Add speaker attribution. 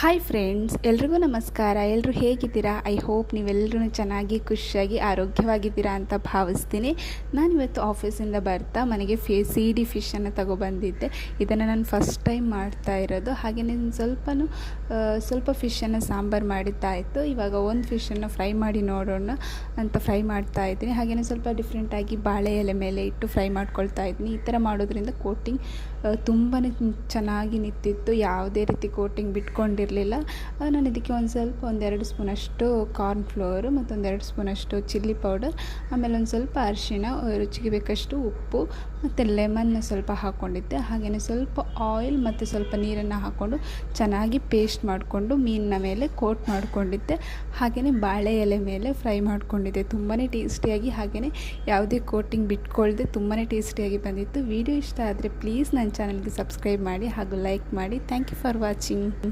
Speaker 1: Hi friends ಎಲ್ರಿಗೂ ನಮಸ್ಕಾರ. ಎಲ್ಲರೂ ಹೇಗಿದ್ದೀರಾ? ಐ ಹೋಪ್ ನೀವೆಲ್ಲರೂ ಚೆನ್ನಾಗಿ, ಖುಷಿಯಾಗಿ, ಆರೋಗ್ಯವಾಗಿದ್ದೀರಾ ಅಂತ ಭಾವಿಸ್ತೀನಿ. ನಾನು ಇವತ್ತು ಆಫೀಸಿಂದ ಬರ್ತಾ ಮನೆಗೆ ಫೇ ಸಿ ಡಿ ಫಿಶನ್ನು ತಗೊಬಂದಿದ್ದೆ. ಇದನ್ನು ನಾನು ಫಸ್ಟ್ ಟೈಮ್ ಮಾಡ್ತಾ ಇರೋದು. ಹಾಗೆ ಸ್ವಲ್ಪನೂ ಸ್ವಲ್ಪ ಸ್ವಲ್ಪ ಫಿಶನ್ನು ಸಾಂಬಾರು ಇತ್ತು ಇವಾಗ ಒಂದು ಫಿಶನ್ನು ಫ್ರೈ ಮಾಡಿ ನೋಡೋಣ ಅಂತ ಫ್ರೈ ಮಾಡ್ತಾ ಇದ್ದೀನಿ. ಹಾಗೆಯೇ ಸ್ವಲ್ಪ ಡಿಫ್ರೆಂಟಾಗಿ ಬಾಳೆ ಎಲೆ ಮೇಲೆ ಇಟ್ಟು ಫ್ರೈ ಮಾಡ್ಕೊಳ್ತಾ ಇದ್ದೀನಿ. ಈ ಥರ ಮಾಡೋದ್ರಿಂದ ಕೋಟಿಂಗ್ ತುಂಬಾ ಚೆನ್ನಾಗಿ ನಿಂತಿತ್ತು. ಯಾವುದೇ ರೀತಿ ಕೋಟಿಂಗ್ ಬಿಟ್ಕೊಂಡಿರಲಿಲ್ಲ ನಾನು ಇದಕ್ಕೆ ಒಂದು ಸ್ವಲ್ಪ ಒಂದೆರಡು ಸ್ಪೂನಷ್ಟು ಕಾರ್ನ್ ಫ್ಲೋರು ಮತ್ತು ಒಂದೆರಡು ಸ್ಪೂನಷ್ಟು ಚಿಲ್ಲಿ ಪೌಡರ್, ಆಮೇಲೆ ಒಂದು ಸ್ವಲ್ಪ ಅರಿಶಿಣ, ರುಚಿಗೆ ಬೇಕಷ್ಟು ಉಪ್ಪು ಮತ್ತು ಲೆಮನ್ನ ಸ್ವಲ್ಪ ಹಾಕ್ಕೊಂಡಿದ್ದೆ ಹಾಗೆಯೇ ಸ್ವಲ್ಪ ಆಯಿಲ್ ಮತ್ತು ಸ್ವಲ್ಪ ನೀರನ್ನು ಹಾಕ್ಕೊಂಡು ಚೆನ್ನಾಗಿ ಪೇಸ್ಟ್ ಮಾಡಿಕೊಂಡು ಮೀನಿನ ಮೇಲೆ ಕೋಟ್ ಮಾಡಿಕೊಂಡಿದ್ದೆ. ಹಾಗೆಯೇ ಬಾಳೆ ಎಲೆ ಮೇಲೆ ಫ್ರೈ ಮಾಡಿಕೊಂಡಿದ್ದೆ. ತುಂಬಾ ಟೇಸ್ಟಿಯಾಗಿ ಹಾಗೆಯೇ ಯಾವುದೇ ಕೋಟಿಂಗ್ ಬಿಟ್ಕೊಳ್ಳದೆ ತುಂಬಾ ಟೇಸ್ಟಿಯಾಗಿ ಬಂದಿತ್ತು. ವಿಡಿಯೋ ಇಷ್ಟ ಆದರೆ ಪ್ಲೀಸ್ ನನ್ನ ಚಾನಲ್ಗೆ ಸಬ್ಸ್ಕ್ರೈಬ್ ಮಾಡಿ ಹಾಗೂ ಲೈಕ್ ಮಾಡಿ. Thank you for watching.